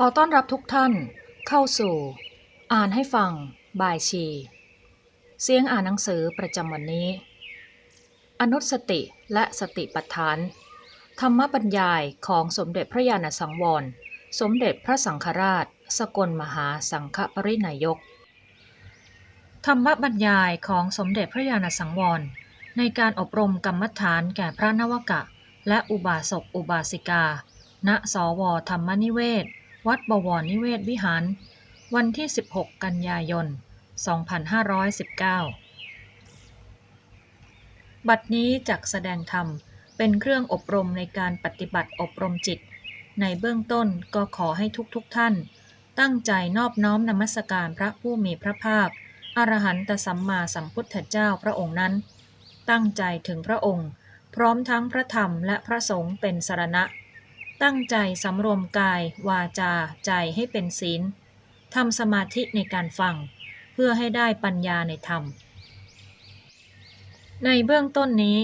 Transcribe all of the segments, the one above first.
ขอต้อนรับทุกท่านเข้าสู่ อ่านให้ฟังบายชี เสียงอ่านหนังสือประจำวันนี้ อนุสติและสติปัฏฐาน ธรรมบรรยายของสมเด็จพระญาณสังวร สมเด็จพระสังฆราช สกลมหาสังฆปรินายก ธรรมบรรยายของสมเด็จพระญาณสังวร ในการอบรมกรรมฐานแก่พระนวกะ และอุบาสกอุบาสิกา ณ สวธรรมนิเวศ วัดบวรนิเวศวิหาร วันที่ 16 กันยายน 2519 บัดนี้จักแสดงธรรมเป็นเครื่องอบรมในการปฏิบัติอบรมจิต ในเบื้องต้นก็ขอให้ทุกๆทท่าน ตั้งใจนอบน้อมนมัสการพระผู้มีพระภาค อรหันตสัมมาสัมพุทธเจ้าพระองค์นั้น ตั้งใจถึงพระองค์ พร้อมทั้งพระธรรมและพระสงฆ์เป็นสรณะ ตั้งใจสำรวมกาย วาจา ใจให้เป็นศีลทำสมาธิในการฟัง เพื่อให้ได้ปัญญาในธรรม ในเบื้องต้นนี้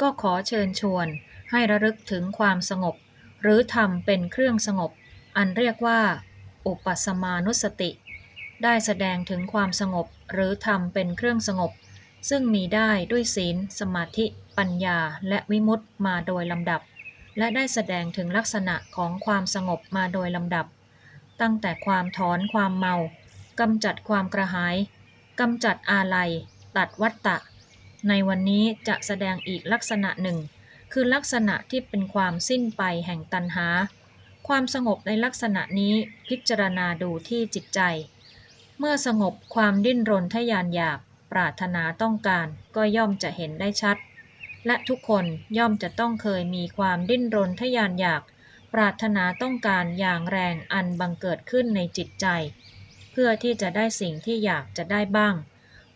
ก็ขอเชิญชวนให้ระลึกถึงความสงบ หรือธรรมเป็นเครื่องสงบ อันเรียกว่า อุปสมานุสติ ได้แสดงถึงความสงบ หรือธรรมเป็นเครื่องสงบ ซึ่งมีได้ด้วยศีล สมาธิ ปัญญาและวิมุตติมาโดยลำดับ และได้แสดงถึงลักษณะของความสงบมาโดยลำดับ ตั้งแต่ความถอนความเมากำจัดความกระหายกำจัดอาลัย ตัดวัตตะ ในวันนี้จะแสดงอีกลักษณะหนึ่ง คือลักษณะที่เป็นความสิ้นไปแห่งตัณหา ความสงบในลักษณะนี้พิจารณาดูที่จิตใจ เมื่อสงบความดิ้นรนทยานอยากปรารถนาต้องการก็ย่อมจะเห็นได้ชัด และทุกคนย่อมจะต้องเคยมีความดิ้นรนทยานอยาก ปรารถนาต้องการอย่างแรงอันบังเกิดขึ้นในจิตใจ เพื่อที่จะได้สิ่งที่อยากจะได้บ้าง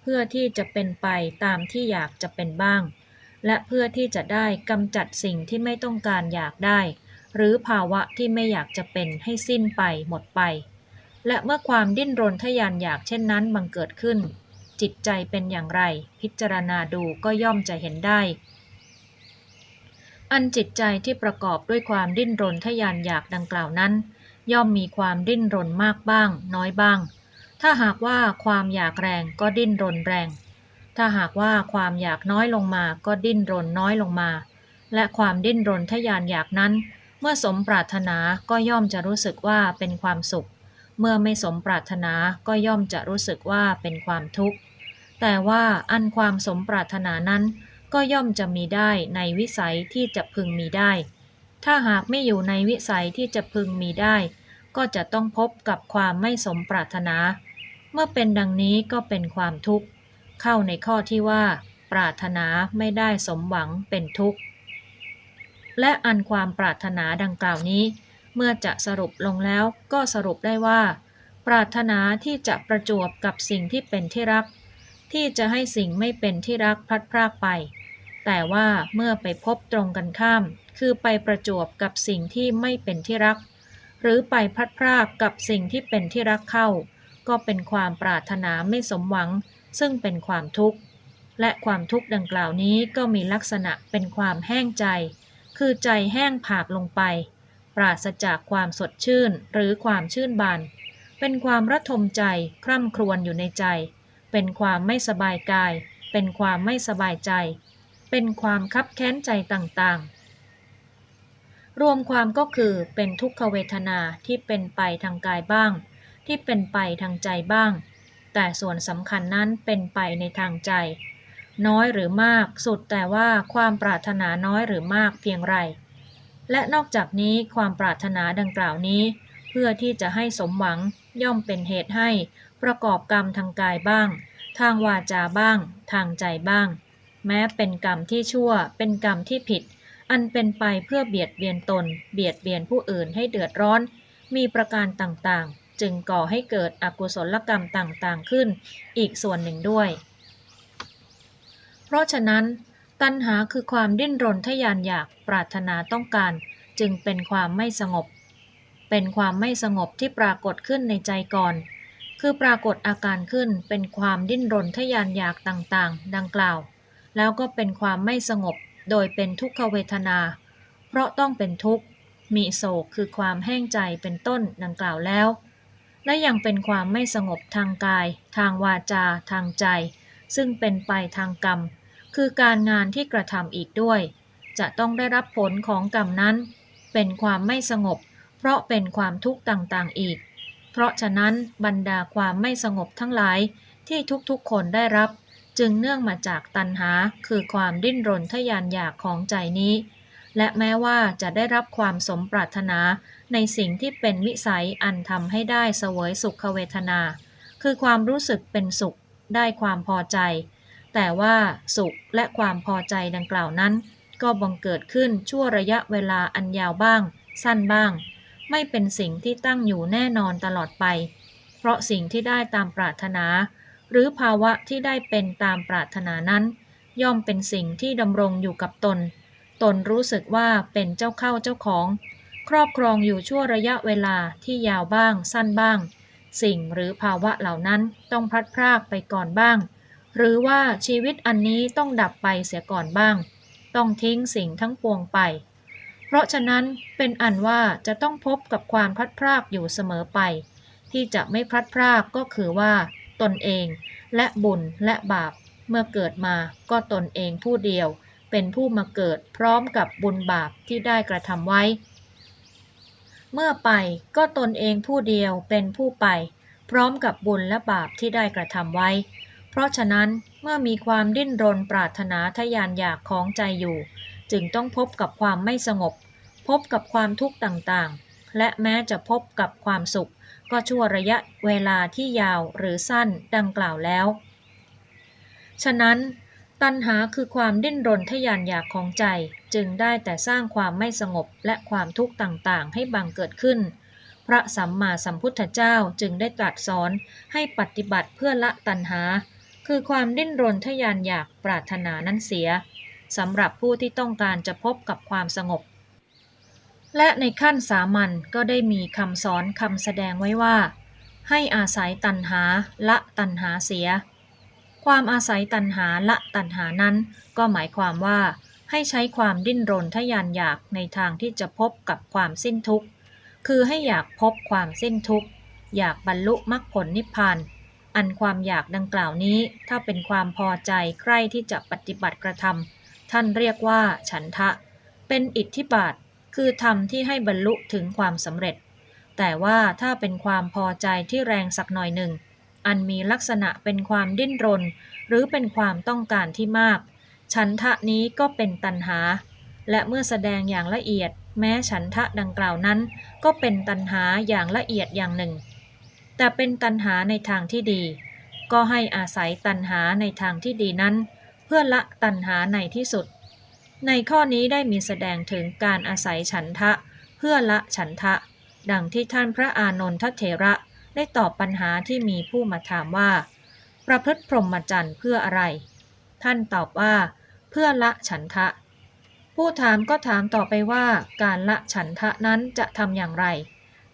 เพื่อที่จะเป็นไปตามที่อยากจะเป็นบ้าง และเพื่อที่จะได้กำจัดสิ่งที่ไม่ต้องการอยากได้ หรือภาวะที่ไม่อยากจะเป็นให้สิ้นไปหมดไป และเมื่อความดิ้นรนทยานอยากเช่นนั้นบังเกิดขึ้น จิตใจเป็นอย่างไร พิจารณาดูก็ย่อมจะเห็นได้ อันจิตใจที่ประกอบด้วยความดิ้นรนทยานอยากดังกล่าวนั้น ย่อมมีความดิ้นรนมากบ้าง น้อยบ้าง ถ้าหากว่าความอยากแรงก็ดิ้นรนแรง ถ้าหากว่าความอยากน้อยลงมาก็ดิ้นรนน้อยลงมา และความดิ้นรนทยานอยากนั้น เมื่อสมปรารถนาก็ย่อมจะรู้สึกว่าเป็นความสุข เมื่อไม่สมปรารถนาก็ย่อมจะรู้สึกว่าเป็นความทุกข์แต่ว่าอันความสมปรารถนานั้น ก็ย่อมจะมีได้ในวิสัยที่จะพึงมีได้ ถ้าหากไม่อยู่ในวิสัยที่จะพึงมีได้ ก็จะต้องพบกับความไม่สมปรารถนา เมื่อเป็นดังนี้ก็เป็นความทุกข์ เข้าในข้อที่ว่า ปรารถนาไม่ได้สมหวังเป็นทุกข์ และอันความปรารถนาดังกล่าวนี้ เมื่อจะสรุปลงแล้วก็สรุปได้ว่า ปรารถนาที่จะประจวบกับสิ่งที่เป็นที่รักที่จะให้สิ่งไม่เป็นที่รักพลัดพรากไป แต่ว่าเมื่อไปพบตรงกันข้าม คือไปประจวบกับสิ่งที่ไม่เป็นที่รัก หรือไปพลัดพรากกับสิ่งที่เป็นที่รักเข้า ก็เป็นความปรารถนาไม่สมหวัง ซึ่งเป็นความทุกข์ และความทุกข์ดังกล่าวนี้ก็มีลักษณะเป็นความแห้งใจ คือใจแห้งผากลงไป ปราศจากความสดชื่นหรือความชื่นบานเป็นความระทมใจคร่ำครวญอยู่ในใจ เป็นความไม่สบายกาย เป็นความไม่สบายใจ เป็นความคับแค้นใจต่างๆ รวมความก็คือเป็นทุกขเวทนาที่เป็นไปทางกายบ้าง ที่เป็นไปทางใจบ้าง แต่ส่วนสำคัญนั้นเป็นไปในทางใจ น้อยหรือมากสุดแต่ว่าความปรารถนาน้อยหรือมากเพียงไร และนอกจากนี้ความปรารถนาดังกล่าวนี้ เพื่อที่จะให้สมหวังย่อมเป็นเหตุให้ประกอบกรรมทางกายบ้าง ทางวาจาบ้าง ทางใจบ้าง แม้เป็นกรรมที่ชั่ว เป็นกรรมที่ผิด อันเป็นไปเพื่อเบียดเบียนตน เบียดเบียนผู้อื่นให้เดือดร้อน มีประการต่างๆ จึงก่อให้เกิดอกุศลกรรมต่างๆขึ้น อีกส่วนหนึ่งด้วย เพราะฉะนั้น ตัณหาคือความดิ้นรนทยานอยากปรารถนาต้องการ จึงเป็นความไม่สงบ เป็นความไม่สงบที่ปรากฏขึ้นในใจก่อนคือปรากฏอาการขึ้นเป็นความดิ้นรนทยานอยากต่างๆ ดังกล่าว แล้วก็เป็นความไม่สงบโดยเป็นทุกขเวทนา เพราะต้องเป็นทุกข์ มีโศกคือความแห้งใจเป็นต้นดังกล่าวแล้ว และยังเป็นความไม่สงบทางกาย ทางวาจา ทางใจ ซึ่งเป็นไปทางกรรม คือการงานที่กระทำอีกด้วย จะต้องได้รับผลของกรรมนั้น เป็นความไม่สงบ เพราะเป็นความทุกข์ต่างๆอีก เพราะฉะนั้นบรรดาความไม่สงบทั้งหลายที่ทุกๆคนได้รับ จึงเนื่องมาจากตัณหาคือความดิ้นรนทยานอยากของใจนี้ และแม้ว่าจะได้รับความสมปรารถนาในสิ่งที่เป็นวิสัยอันทำให้ได้เสวยสุขเวทนา คือความรู้สึกเป็นสุขได้ความพอใจ แต่ว่าสุขและความพอใจดังกล่าวนั้น ก็บังเกิดขึ้นชั่วระยะเวลาอันยาวบ้าง สั้นบ้าง ไม่เป็นสิ่งที่ตั้งอยู่แน่นอนตลอดไป เพราะสิ่งที่ได้ตามปรารถนา หรือภาวะที่ได้เป็นตามปรารถนานั้น ย่อมเป็นสิ่งที่ดำรงอยู่กับตน ตนรู้สึกว่าเป็นเจ้าเข้าเจ้าของ ครอบครองอยู่ชั่วระยะเวลาที่ยาวบ้าง สั้นบ้าง สิ่งหรือภาวะเหล่านั้นต้องพลัดพรากไปก่อนบ้าง หรือว่าชีวิตอันนี้ต้องดับไปเสียก่อนบ้าง ต้องทิ้งสิ่งทั้งปวงไป เพราะฉะนั้นเป็นอันว่าจะต้องพบกับความพลัดพรากอยู่เสมอไป ที่จะไม่พลัดพรากก็คือว่า ตนเอง และบุญและบาป เมื่อเกิดมาก็ตนเองผู้เดียว เป็นผู้มาเกิดพร้อมกับบุญบาปที่ได้กระทำไว้ เมื่อไปก็ตนเองผู้เดียวเป็นผู้ไป พร้อมกับบุญและบาปที่ได้กระทำไว้ เพราะฉะนั้นเมื่อมีความดิ้นรนปรารถนาทยานอยากของใจอยู่ จึงต้องพบกับความไม่สงบ พบกับความทุกข์ต่างๆ และแม้จะพบกับความสุข ก็ชั่วระยะเวลาที่ยาวหรือสั้นดังกล่าวแล้ว ฉะนั้น ตัณหาคือความดิ้นรนทยานอยากของใจจึงได้แต่สร้างความไม่สงบและความทุกข์ต่างๆ ให้บังเกิดขึ้น พระสัมมาสัมพุทธเจ้าจึงได้ตรัสสอนให้ปฏิบัติเพื่อละตัณหา คือความดิ้นรนทยานอยากปรารถนานั้นเสียสำหรับผู้ที่ต้องการจะพบกับความสงบ และในขั้นสามัญก็ได้มีคำสอนคำแสดงไว้ว่า ให้อาศัยตัณหาละตัณหาเสีย ความอาศัยตัณหาละตัณหานั้น ก็หมายความว่า ให้ใช้ความดิ้นรนทยานอยากในทางที่จะพบกับความสิ้นทุกข์ คือให้อยากพบความสิ้นทุกข์ อยากบรรลุมรรคผลนิพพาน อันความอยากดังกล่าวนี้ ถ้าเป็นความพอใจใกล้ที่จะปฏิบัติกระทำท่านเรียกว่าฉันทะ เป็นอิทธิบาท คือธรรมที่ให้บรรลุถึงความสำเร็จ แต่ว่าถ้าเป็นความพอใจที่แรงสักหน่อยหนึ่ง อันมีลักษณะเป็นความดิ้นรน หรือเป็นความต้องการที่มาก ฉันทะนี้ก็เป็นตัณหา และเมื่อแสดงอย่างละเอียด แม้ฉันทะดังกล่าวนั้น ก็เป็นตัณหาอย่างละเอียดอย่างหนึ่ง แต่เป็นตัณหาในทางที่ดี ก็ให้อาศัยตัณหาในทางที่ดีนั้น เพื่อละตัณหาในที่สุด ในข้อนี้ได้มีแสดงถึงการอาศัยฉันทะ เพื่อละฉันทะ ดังที่ท่านพระอานนทเถระได้ตอบปัญหาที่มีผู้มาถามว่า ประพฤติพรหมจรรย์เพื่ออะไร ท่านตอบว่า เพื่อละฉันทะ ผู้ถามก็ถามต่อไปว่า การละฉันทะนั้นจะทำอย่างไร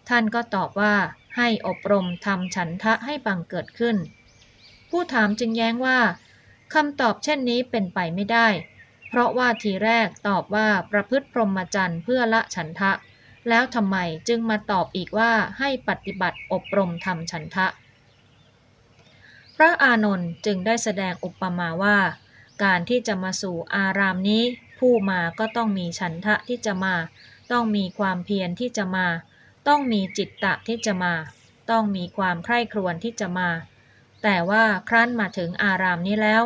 ท่านก็ตอบว่า ให้อบรมทำฉันทะให้บังเกิดขึ้น ผู้ถามจึงแย้งว่าคำตอบเช่นนี้เป็นไปไม่ได้ เพราะว่าทีแรกตอบว่าประพฤติพรหมจรรย์เพื่อละฉันทะ แล้วทำไมจึงมาตอบอีกว่าให้ปฏิบัติอบรมทำฉันทะ พระอานนท์จึงได้แสดงอุปมาว่า การที่จะมาสู่อารามนี้ ผู้มาก็ต้องมีฉันทะที่จะมา ต้องมีความเพียรที่จะมา ต้องมีจิตตะที่จะมา ต้องมีความใคร่ครวญที่จะมา แต่ว่าครั้นมาถึงอารามนี้แล้ว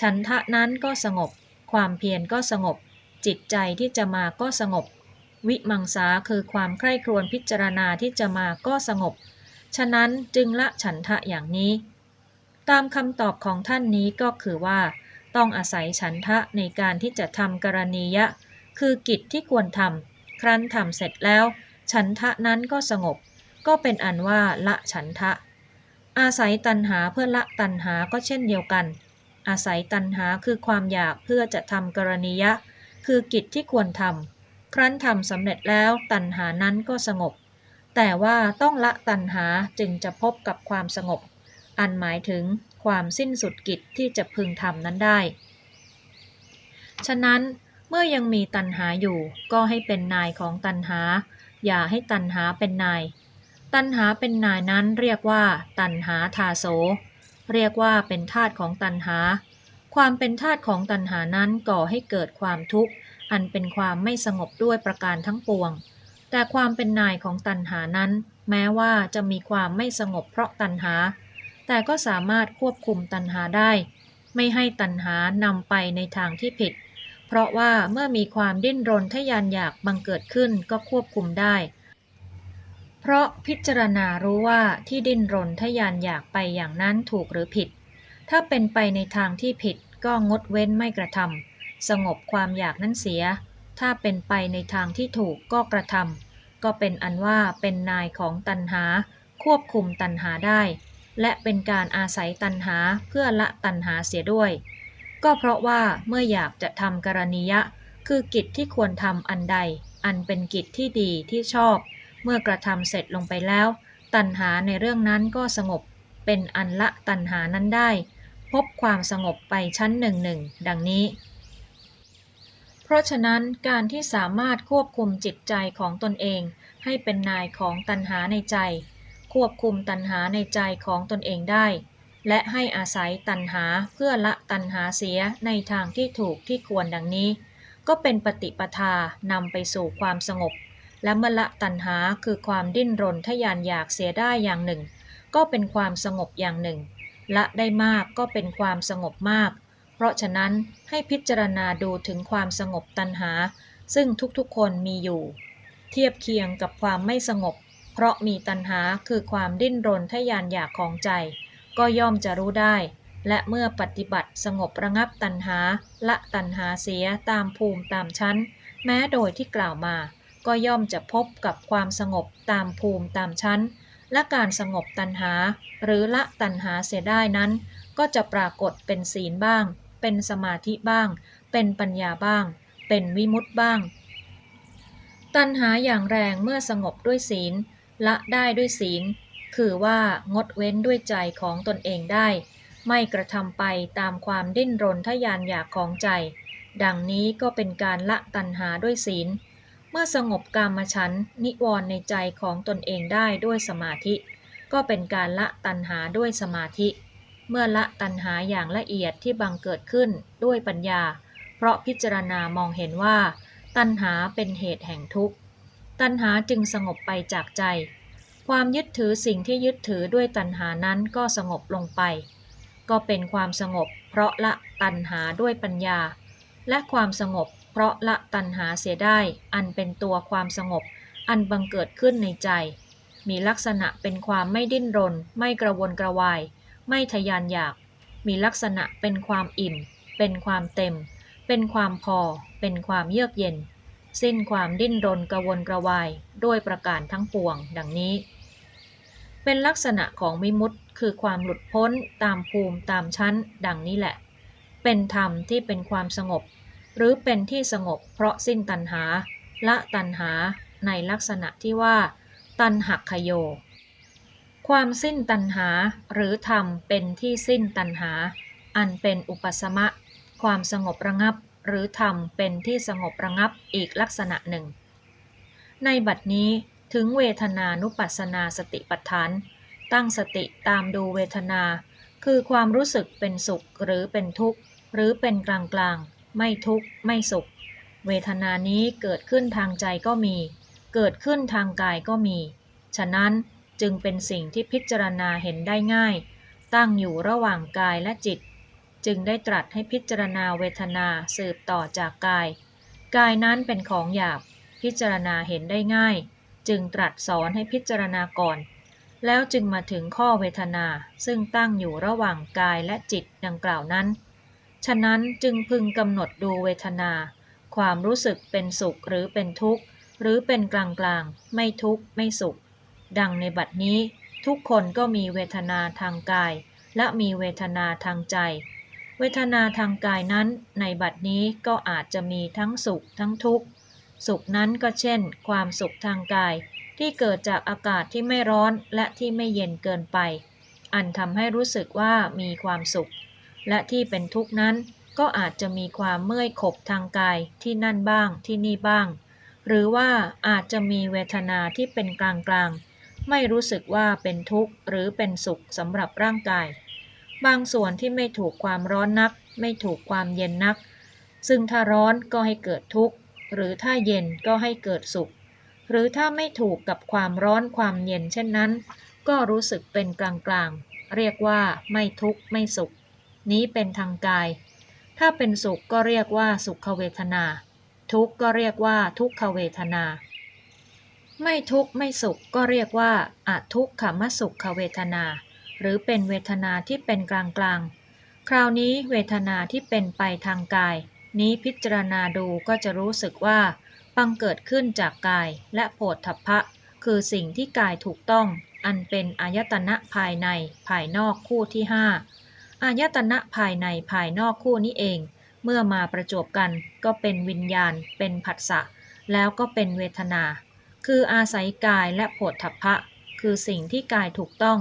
ฉันทะนั้นก็สงบ ความเพียรก็สงบ จิตใจที่จะมาก็สงบ วิมังสาคือความใคร่ครวญพิจารณาที่จะมาก็สงบ ฉะนั้นจึงละฉันทะอย่างนี้ ตามคำตอบของท่านนี้ก็คือว่า ต้องอาศัยฉันทะในการที่จะทำกรณียะ คือกิจที่ควรทำครั้นทำเสร็จแล้ว ฉันทะนั้นก็สงบ ก็เป็นอันว่าละฉันทะ อาศัยตัณหาเพื่อละตัณหาก็เช่นเดียวกัน อาศัยตัณหาคือความอยากเพื่อจะทำกรณียะ คือกิจที่ควรทำครั้นทำสำเร็จแล้วตัณหานั้นก็สงบ แต่ว่าต้องละตัณหาจึงจะพบกับความสงบ อันหมายถึงความสิ้นสุดกิจที่จะพึงทำนั้นได้ ฉะนั้นเมื่อยังมีตัณหาอยู่ก็ให้เป็นนายของตัณหา อย่าให้ตัณหาเป็นนาย ตัณหาเป็นนายนั้นเรียกว่า ตัณหาทาโส เรียกว่าเป็นธาตุของตัณหา ความเป็นธาตุของตัณหานั้นก่อให้เกิดความทุกข์ อันเป็นความไม่สงบด้วยประการทั้งปวง แต่ความเป็นนายของตัณหานั้น แม้ว่าจะมีความไม่สงบเพราะตัณหา แต่ก็สามารถควบคุมตัณหาได้ ไม่ให้ตัณหานำไปในทางที่ผิด เพราะว่าเมื่อมีความดิ้นรนทยานอยากบังเกิดขึ้นก็ควบคุมได้ เพราะพิจารณารู้ว่าที่ดิ้นรนทะยานอยากไปอย่างนั้นถูกหรือผิด ถ้าเป็นไปในทางที่ผิดก็งดเว้นไม่กระทำสงบความอยากนั้นเสีย ถ้าเป็นไปในทางที่ถูกก็กระทำก็เป็นอันว่าเป็นนายของตัณหา ควบคุมตัณหาได้ และเป็นการอาศัยตัณหาเพื่อละตัณหาเสียด้วย ก็เพราะว่าเมื่ออยากจะทำกรณียะ คือกิจที่ควรทำอันใด อันเป็นกิจที่ดีที่ชอบ เมื่อกระทำเสร็จลงไปแล้ว ตัณหาในเรื่องนั้นก็สงบ เป็นอันละตัณหานั้นได้ พบความสงบไปชั้นหนึ่งหนึ่งดังนี้ เพราะฉะนั้นการที่สามารถควบคุมจิตใจของตนเอง ให้เป็นนายของตัณหาในใจ ควบคุมตัณหาในใจของตนเองได้ และให้อาศัยตัณหาเพื่อละตัณหาเสียในทางที่ถูกที่ควรดังนี้ ก็เป็นปฏิปทานำไปสู่ความสงบ และมละตัณหาคือความดิ้นรนทยานอยากเสียได้อย่างหนึ่ง ก็เป็นความสงบอย่างหนึ่ง ละได้มากก็เป็นความสงบมาก เพราะฉะนั้นให้พิจารณาดูถึงความสงบตัณหา ซึ่งทุกๆคนมีอยู่ เทียบเคียงกับความไม่สงบ เพราะมีตัณหาคือความดิ้นรนทยานอยากของใจ ก็ย่อมจะรู้ได้ และเมื่อปฏิบัติสงบระงับตัณหา ละตัณหาเสียตามภูมิตามชั้น แม้โดยที่กล่าวมา ก็ย่อมจะพบกับความสงบตามภูมิตามชั้น และการสงบตัณหา หรือละตัณหาเสียได้นั้น ก็จะปรากฏเป็นศีลบ้าง เป็นสมาธิบ้าง เป็นปัญญาบ้าง เป็นวิมุตติบ้าง ตัณหาอย่างแรงเมื่อสงบด้วยศีล ละได้ด้วยศีล คือว่างดเว้นด้วยใจของตนเองได้ ไม่กระทำไปตามความดิ้นรนทยานอยากของใจ ดังนี้ก็เป็นการละตัณหาด้วยศีล เมื่อสงบกามฉันนิวรณ์ในใจของตนเองได้ด้วยสมาธิ ก็เป็นการละตัณหาด้วยสมาธิ เมื่อละตัณหาอย่างละเอียดที่บังเกิดขึ้นด้วยปัญญา เพราะพิจารณามองเห็นว่า ตัณหาเป็นเหตุแห่งทุกข์ ตัณหาจึงสงบไปจากใจ ความยึดถือสิ่งที่ยึดถือด้วยตัณหานั้นก็สงบลงไป ก็เป็นความสงบ เพราะละตัณหาด้วยปัญญา และความสงบ เพราะละตัณหาเสียได้ อันเป็นตัวความสงบ อันบังเกิดขึ้นในใจ มีลักษณะเป็นความไม่ดิ้นรน ไม่กระวนกระวาย ไม่ทะยานอยาก มีลักษณะเป็นความอิ่ม เป็นความเต็ม เป็นความพอ เป็นความเยือกเย็น สิ้นความดิ้นรนกระวนกระวาย ด้วยประการทั้งปวง ดังนี้ เป็นลักษณะของวิมุตติคือความหลุดพ้นตามภูมิตามชั้น ดังนี้แหละ เป็นธรรมที่เป็นความสงบ หรือเป็นที่สงบเพราะสิ้นตัณหา ละตัณหาในลักษณะที่ว่า ตัณหักขโย ความสิ้นตัณหาหรือธรรมเป็นที่สิ้นตัณหา อันเป็นอุปสมะ ความสงบระงับ หรือธรรมเป็นที่สงบระงับอีกลักษณะหนึ่ง ในบัดนี้ถึงเวทนานุปัสสนาสติปัฏฐาน ตั้งสติตามดูเวทนา คือความรู้สึกเป็นสุขหรือเป็นทุกข์ หรือเป็นกลางกลาง ไม่ทุกข์ไม่สุข เวทนานี้เกิดขึ้นทางใจก็มี เกิดขึ้นทางกายก็มี ฉะนั้นจึงเป็นสิ่งที่พิจารณาเห็นได้ง่าย ตั้งอยู่ระหว่างกายและจิต จึงได้ตรัสให้พิจารณาเวทนาสืบต่อจากกาย กายนั้นเป็นของหยาบ พิจารณาเห็นได้ง่าย จึงตรัสสอนให้พิจารณาก่อน แล้วจึงมาถึงข้อเวทนาซึ่งตั้งอยู่ระหว่างกายและจิตดังกล่าวนั้น ฉะนั้นจึงพึงกำหนดดูเวทนา ความรู้สึกเป็นสุขหรือเป็นทุกข์ หรือเป็นกลางกลางๆ ไม่ทุกข์ไม่สุข ดังในบัดนี้ ทุกคนก็มีเวทนาทางกาย และมีเวทนาทางใจ เวทนาทางกายนั้น ในบัดนี้ก็อาจจะมีทั้งสุขทั้งทุกข์ สุขนั้นก็เช่น ความสุขทางกาย ที่เกิดจากอากาศที่ไม่ร้อนและที่ไม่เย็นเกินไป อันทำให้รู้สึกว่ามีความสุข และที่เป็นทุกข์นั้นก็อาจจะมีความเมื่อยขบทางกายที่นั่นบ้างที่นี่บ้าง หรือว่าอาจจะมีเวทนาที่เป็นกลางๆ ไม่รู้สึกว่าเป็นทุกข์หรือเป็นสุขสำหรับร่างกาย บางส่วนที่ไม่ถูกความร้อนนัก ไม่ถูกความเย็นนัก ซึ่งถ้าร้อนก็ให้เกิดทุกข์ หรือถ้าเย็นก็ให้เกิดสุข หรือถ้าไม่ถูกกับความร้อนความเย็นเช่นนั้น ก็รู้สึกเป็นกลางๆ เรียกว่าไม่ทุกข์ไม่สุข นี้เป็นทางกาย ถ้าเป็นสุขก็เรียกว่าสุขเวทนา ทุกข์ก็เรียกว่าทุกขเวทนา ไม่ทุกข์ไม่สุขก็เรียกว่าอทุกขมสุขเวทนา หรือเป็นเวทนาที่เป็นกลางๆคราวนี้เวทนาที่เป็นไปทางกาย นี้พิจารณาดูก็จะรู้สึกว่าบังเกิดขึ้นจากกายและโผฏฐัพพะ คือสิ่งที่กายถูกต้อง อันเป็นอายตนะภายในภายนอกคู่ที่ห้า อายตนะภายในภายนอกคู่นี้เอง เมื่อมาประจบกันก็เป็นวิญญาณ เป็นผัสสะ แล้วก็เป็นเวทนา คืออาศัยกายและโผฏฐัพพะ คือสิ่งที่กายถูกต้อง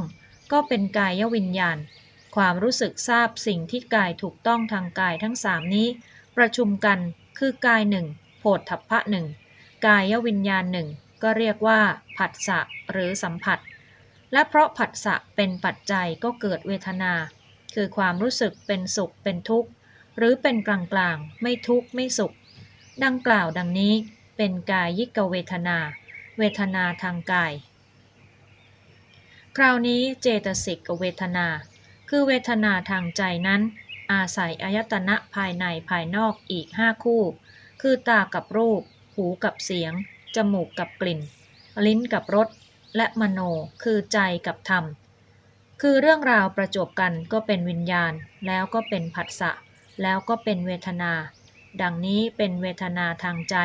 ก็เป็นกายวิญญาณ ความรู้สึกทราบสิ่งที่กายถูกต้องทางกายทั้งสามนี้ ประชุมกันคือกายหนึ่งโผฏฐัพพะหนึ่งกายวิญญาณหนึ่งก็เรียกว่าผัสสะหรือสัมผัส และเพราะผัสสะเป็นปัจจัยก็เกิดเวทนา คือความรู้สึกเป็นสุขเป็นทุกข์ หรือเป็นกลางกลางๆไม่ทุกข์ไม่สุข ดังกล่าวดังนี้เป็นกายิกเวทนา เวทนาทางกาย คราวนี้เจตสิกเวทนา คือเวทนาทางใจนั้น อาศัยอายตนะภายในภายนอกอีกห้าคู่ คือตากับรูป หูกับเสียง จมูกกับกลิ่น ลิ้นกับรสและมโนคือใจกับธรรม คือเรื่องราวประจบกันก็เป็นวิญญาณ แล้วก็เป็นผัสสะ แล้วก็เป็นเวทนา ดังนี้เป็นเวทนาทางใจ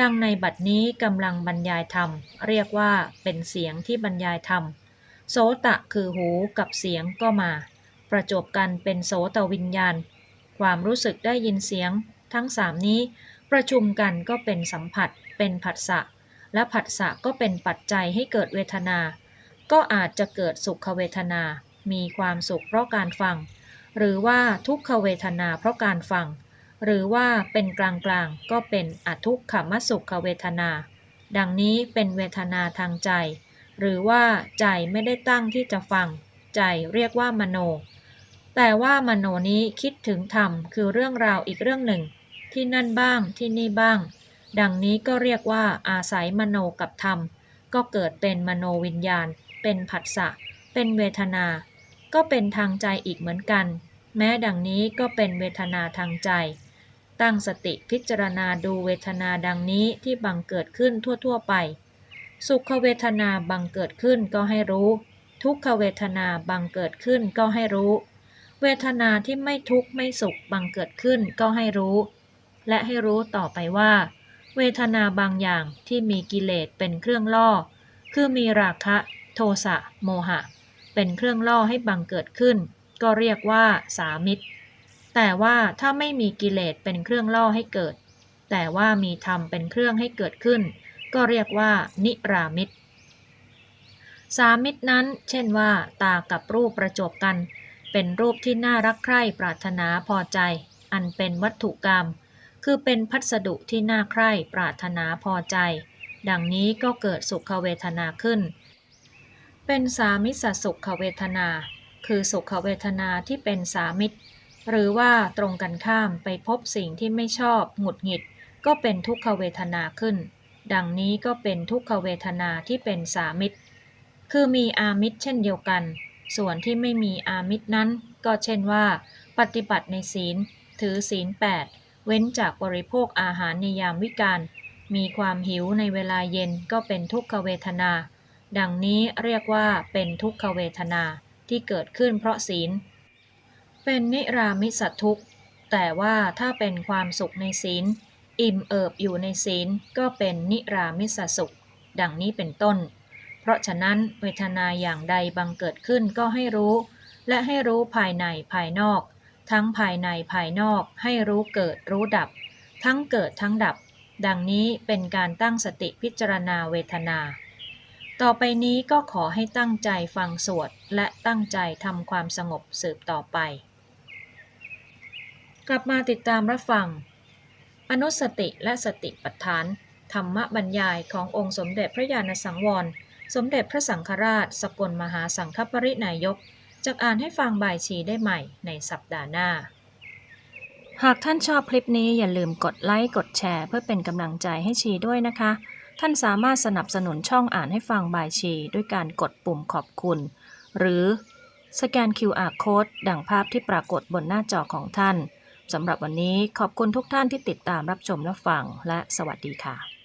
ดังในบัดนี้กำลังบรรยายธรรม เรียกว่าเป็นเสียงที่บรรยายธรรม โสตะคือหูกับเสียงก็มา ประจบกันเป็นโสตวิญญาณ ความรู้สึกได้ยินเสียง ทั้งสามนี้ ประชุมกันก็เป็นสัมผัส เป็นผัสสะ และผัสสะก็เป็นปัจจัยให้เกิดเวทนา ก็อาจจะเกิดสุขเวทนา มีความสุขเพราะการฟัง หรือว่าทุกขเวทนาเพราะการฟัง หรือว่าเป็นกลางๆ ก็เป็นอทุกขมสุขเวทนา ดังนี้เป็นเวทนาทางใจ หรือว่าใจไม่ได้ตั้งที่จะฟัง ใจเรียกว่ามโน แต่ว่ามโนนี้คิดถึงธรรมคือเรื่องราวอีกเรื่องหนึ่ง ที่นั่นบ้างที่นี่บ้าง ดังนี้ก็เรียกว่าอาศัยมโนกับธรรมก็เกิดเป็นมโนวิญญาณ เป็นผัสสะ เป็นเวทนา ก็เป็นทางใจอีกเหมือนกัน แม้ดังนี้ก็เป็นเวทนาทางใจ ตั้งสติพิจารณาดูเวทนาดังนี้ที่บังเกิดขึ้นทั่ว ๆ ไป สุขเวทนาบังเกิดขึ้นก็ให้รู้ ทุกขเวทนาบังเกิดขึ้นก็ให้รู้ เวทนาที่ไม่ทุกข์ไม่สุขบังเกิดขึ้นก็ให้รู้ และให้รู้ต่อไปว่า เวทนาบางอย่างที่มีกิเลสเป็นเครื่องล่อ คือมีราคะ ทสะ โมหะ เป็นเครื่องล่อให้บังเกิดขึ้น ก็เรียกว่าสามิตร แต่ว่าถ้าไม่มีกิเลสเป็นเครื่องล่อให้เกิด แต่ว่ามีธรรมเป็นเครื่องให้เกิดขึ้น ก็เรียกว่านิรามิตร สามิตรนั้น เช่นว่า ตากับรูปประจบกัน เป็นรูปที่น่ารักใคร่ปรารถนาพอใจ อันเป็นวัตถุกรรม คือเป็นพัสดุที่น่าใคร่ปรารถนาพอใจ ดังนี้ก็เกิดสุขเวทนาขึ้น เป็นสามิสสุขเวทนา คือสุขเวทนาที่เป็นสามิตร หรือว่าตรงกันข้ามไปพบสิ่งที่ไม่ชอบหงุดหงิด ก็เป็นทุกขเวทนาขึ้น ดังนี้ก็เป็นทุกขเวทนาที่เป็นสามิตร คือมีอามิตรเช่นเดียวกัน ส่วนที่ไม่มีอามิตรนั้น ก็เช่นว่า ปฏิบัติในศีล ถือศีลแปดเว้นจากบริโภคอาหารในยามวิกาลมีความหิวในเวลาเย็นก็เป็นทุกขเวทนา ดังนี้เรียกว่าเป็นทุกขเวทนาที่เกิดขึ้นเพราะศีล เป็นนิรามิสทุกข์ แต่ว่าถ้าเป็นความสุขในศีล อิ่มเอิบอยู่ในศีลก็เป็นนิรามิสสุข ดังนี้เป็นต้น เพราะฉะนั้นเวทนาอย่างใดบังเกิดขึ้นก็ให้รู้ และให้รู้ภายในภายนอก ทั้งภายในภายนอกให้รู้เกิดรู้ดับ ทั้งเกิดทั้งดับ ดังนี้เป็นการตั้งสติพิจารณาเวทนา ต่อไปนี้ก็ขอให้ตั้งใจฟังสวดและตั้งใจทำความสงบสืบต่อไป กลับมาติดตามรับฟัง อนุสติและสติปัฏฐาน ธรรมบรรยายขององค์สมเด็จพระญาณสังวร สมเด็จพระสังฆราช สกลมหาสังฆปรินายกจะอ่านให้ฟังบ่ายชีได้ใหม่ในสัปดาห์หน้า หากท่านชอบคลิปนี้อย่าลืมกดไลค์กดแชร์ เพื่อเป็นกำลังใจให้ชีด้วยนะคะ ท่านสามารถสนับสนุนช่องอ่านให้ฟังบายชี ด้วยการกดปุ่มขอบคุณ หรือสแกน QR Code ดังภาพที่ปรากฏบนหน้าจอของท่าน สำหรับวันนี้ขอบคุณทุกท่านที่ติดตามรับชมและฟัง และสวัสดีค่ะ